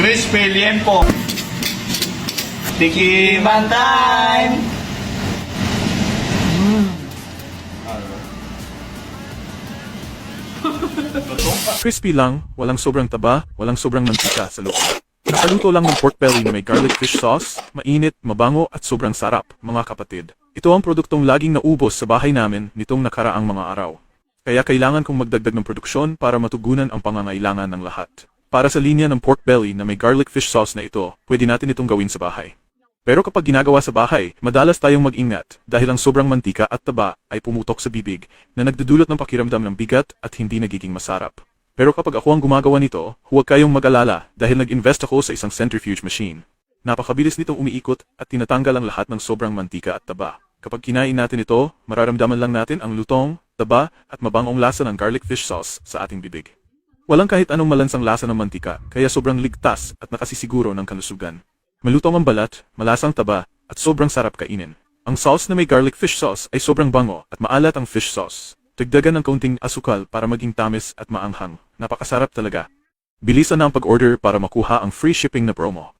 Crispy liempo. Tikiman time! Crispy lang, walang sobrang taba, walang sobrang mantika sa loob. Nakaluto lang ng pork belly na may garlic fish sauce, mainit, mabango at sobrang sarap, mga kapatid. Ito ang produktong laging naubos sa bahay namin nitong nakaraang mga araw. Kaya kailangan kong magdagdag ng produksyon para matugunan ang pangangailangan ng lahat. Para sa linya ng pork belly na may garlic fish sauce na ito, pwede natin itong gawin sa bahay. Pero kapag ginagawa sa bahay, madalas tayong mag-ingat dahil ang sobrang mantika at taba ay pumutok sa bibig na nagdudulot ng pakiramdam ng bigat at hindi nagiging masarap. Pero kapag ako ang gumagawa nito, huwag kayong mag-alala dahil nag-invest ako sa isang centrifuge machine. Napakabilis nitong umiikot at tinatanggal ang lahat ng sobrang mantika at taba. Kapag kinain natin ito, mararamdaman lang natin ang lutong, taba at mabangong lasa ng garlic fish sauce sa ating bibig. Walang kahit anong malansang lasa ng mantika, kaya sobrang ligtas at nakasisiguro ng kalusugan. Malutong ang balat, malasang taba, at sobrang sarap kainin. Ang sauce na may garlic fish sauce ay sobrang bango at maalat ang fish sauce. Dagdagan ng kaunting asukal para maging tamis at maanghang. Napakasarap talaga. Bilisan na ang pag-order para makuha ang free shipping na promo.